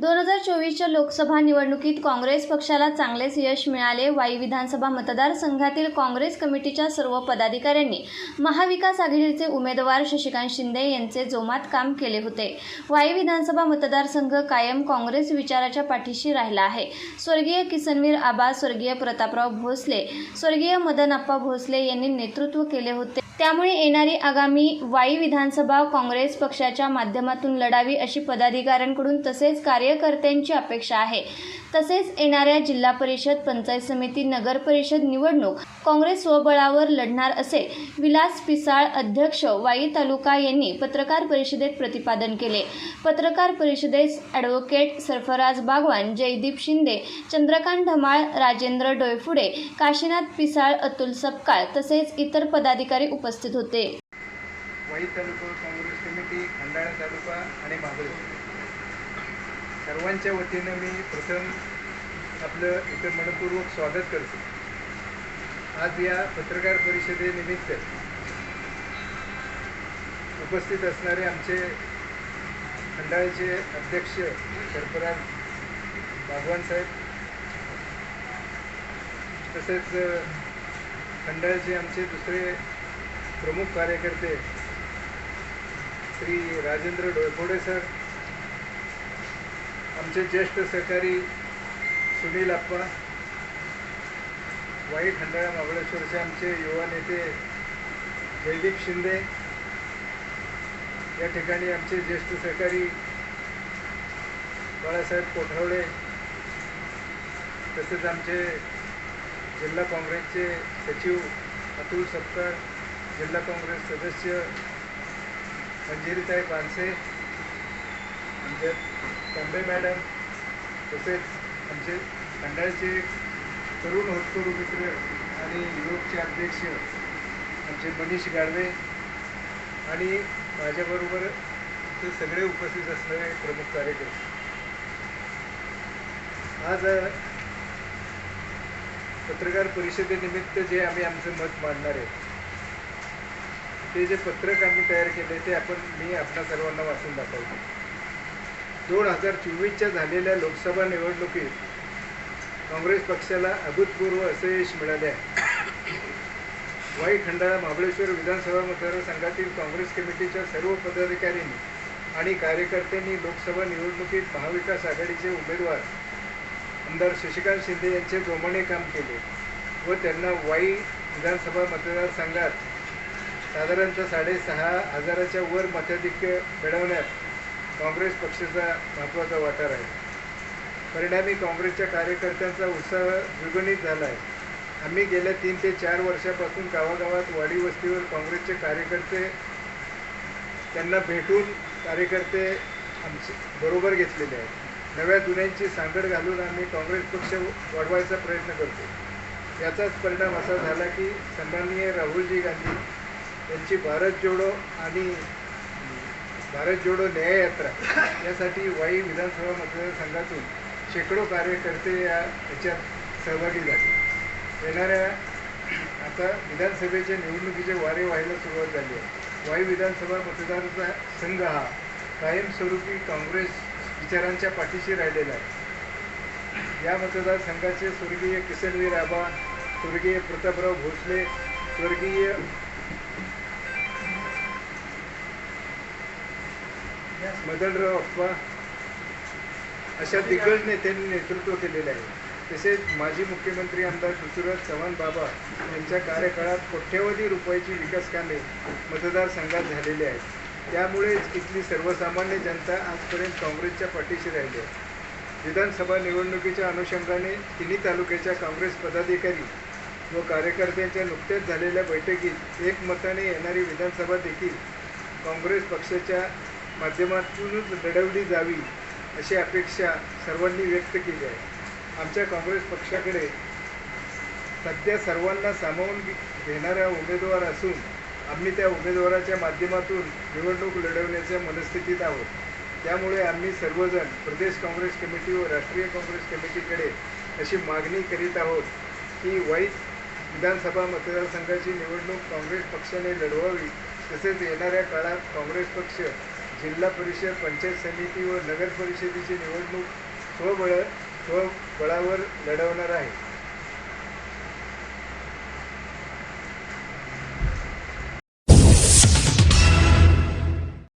दोन हजार चोवीसच्या लोकसभा निवडणुकीत काँग्रेस पक्षाला चांगलेच यश मिळाले. वाई विधानसभा मतदारसंघातील काँग्रेस कमिटीच्या सर्व पदाधिकाऱ्यांनी महाविकास आघाडीचे उमेदवार शशिकांत शिंदे यांचे जोमात काम केले होते. वाई विधानसभा मतदारसंघ कायम काँग्रेस विचाराच्या पाठीशी राहिला आहे. स्वर्गीय किसनवीर आबा स्वर्गीय प्रतापराव भोसले स्वर्गीय मदनप्पा भोसले यांनी नेतृत्व केले होते. त्यामुळे येणारी आगामी वाई विधानसभा काँग्रेस पक्षाच्या माध्यमातून लढावी अशी पदाधिकाऱ्यांकडून तसेच कार्य कार्यकर्त्यांची अपेक्षा आहे. तसेच येणाऱ्या जिल्हा परिषद पंचायत समिती नगर परिषद निवडणूक काँग्रेस स्वबळावर लढणार असे विलास पिसाळ अध्यक्ष वाई तालुका यांनी पत्रकार परिषदेत प्रतिपादन केले. पत्रकार परिषदेस ॲडव्होकेट सरफराज बागवान जयदीप शिंदे चंद्रकांत धमाळ राजेंद्र डोयफुडे काशीनाथ पिसाळ अतुल सपकाळ तसेच इतर पदाधिकारी उपस्थित होते. वाई तालुका काँग्रेस समिती खंडाळा तालुका आणि महाबळेश्वर. सर्वांच्या वतीनं मी प्रथम आपलं इथं मनपूर्वक स्वागत करतो. आज या पत्रकार परिषदेनिमित्त उपस्थित असणारे आमचे खंडाळ्याचे अध्यक्ष सरफराज भागवान साहेब तसेच खंडाळ्याचे आमचे दुसरे प्रमुख कार्यकर्ते श्री राजेंद्र डोयफोडे सर आमचे ज्येष्ठ सहकारी सुनील आप्पा वाई खंडाळा महाबळेश्वरचे आमचे युवा नेते जयदीप शिंदे या ठिकाणी आमचे ज्येष्ठ सहकारी बाळासाहेब कोठावडे तसेच आमचे जिल्हा काँग्रेसचे सचिव अतुल सत्तर जिल्हा काँग्रेस सदस्य मंजिरीताई पानसे आमच्या तांबे मॅडम तसेच आमचे खंडाळचे तरुण होतकरू मित्र आणि युरोपचे अध्यक्ष आमचे मनीष गाडवे आणि माझ्याबरोबर ते सगळे उपस्थित असणारे प्रमुख कार्यकर्ते. आज पत्रकार परिषदेनिमित्त जे आम्ही आमचं मत मांडणार आहे ते जे पत्रक आम्ही तयार केले ते आपण मी आपल्या सर्वांना वाचून दाखवतो. दोन हजार चोवीसच्या झालेल्या लोकसभा निवडणुकीत काँग्रेस पक्षाला अभूतपूर्व असे यश मिळाले आहे. वाई खंडाळा महाबळेश्वर विधानसभा मतदारसंघातील काँग्रेस कमिटीच्या सर्व पदाधिकाऱ्यांनी आणि कार्यकर्त्यांनी लोकसभा निवडणुकीत महाविकास आघाडीचे उमेदवार आमदार शशिकांत शिंदे यांचे जोमाने काम केले व त्यांना वाई विधानसभा मतदारसंघात साधारणतः साडेसहा हजाराच्या वर मताधिक्य मिळवण्यात काँग्रेस पक्षाचा महत्त्वाचा वाटा आहे परिणामी काँग्रेसच्या कार्यकर्त्यांचा उत्साह द्विगुणित झाला आहे आम्ही गेल्या तीन ते चार वर्षापासून गावागावात वाडी वस्तीवर काँग्रेसचे कार्यकर्ते त्यांना भेटून कार्यकर्ते आमचे बरोबर घेतलेले आहेत. नव्या जुन्यांची सांगड घालून आम्ही काँग्रेस पक्ष वाढवायचा प्रयत्न करतो. याचाच परिणाम असा झाला की सन्माननीय राहुलजी गांधी यांची भारत जोडो आणि भारत जोडो न्याययात्रा यासाठी वाई विधानसभा मतदारसंघातून शेकडो कार्यकर्ते या याच्यात सहभागी झाले. येणाऱ्या आता विधानसभेच्या निवडणुकीचे वारे व्हायला सुरुवात झाली आहे. वाई विधानसभा मतदारचा संघ हा कायमस्वरूपी काँग्रेस विचारांच्या पाठीशी राहिलेला आहे. या मतदारसंघाचे स्वर्गीय किसनवीर आबा स्वर्गीय प्रतापराव भोसले स्वर्गीय मदनराव अप्पा अशा दिग्गज नेत्यांनी नेतृत्व केलेले आहे. तसेच माजी मुख्यमंत्री आमदार पृथ्वीराज चव्हाण बाबा यांच्या कार्यकाळात कोट्यवधी रुपयाची विकास कामे मतदारसंघात झालेली आहेत. त्यामुळेच इथली सर्वसामान्य जनता आजपर्यंत काँग्रेसच्या पाठीशी राहिली आहे. विधानसभा निवडणुकीच्या अनुषंगाने तिन्ही तालुक्याच्या काँग्रेस पदाधिकारी व कार्यकर्त्यांच्या नुकत्याच झालेल्या बैठकीत एकमताने येणारी विधानसभा देखील काँग्रेस पक्षाच्या माध्यमातूनच लढवली जावी अशी अपेक्षा सर्वांनी व्यक्त केली आहे. आमच्या काँग्रेस पक्षाकडे सध्या सर्वांना सामावून घेणारा उमेदवार असून आम्ही त्या उमेदवाराच्या माध्यमातून निवडणूक लढवण्याच्या मनस्थितीत आहोत. त्यामुळे आम्ही सर्वजण प्रदेश काँग्रेस कमिटी व राष्ट्रीय काँग्रेस कमिटीकडे अशी मागणी करीत आहोत की वाईट विधानसभा मतदारसंघाची निवडणूक काँग्रेस पक्षाने लढवावी तसेच येणाऱ्या काळात काँग्रेस पक्ष जिल्हा परिषद पंचायत समिती व नगर परिषदेची निवडणूक स्वबळ स्वबळावर लढवणार आहे.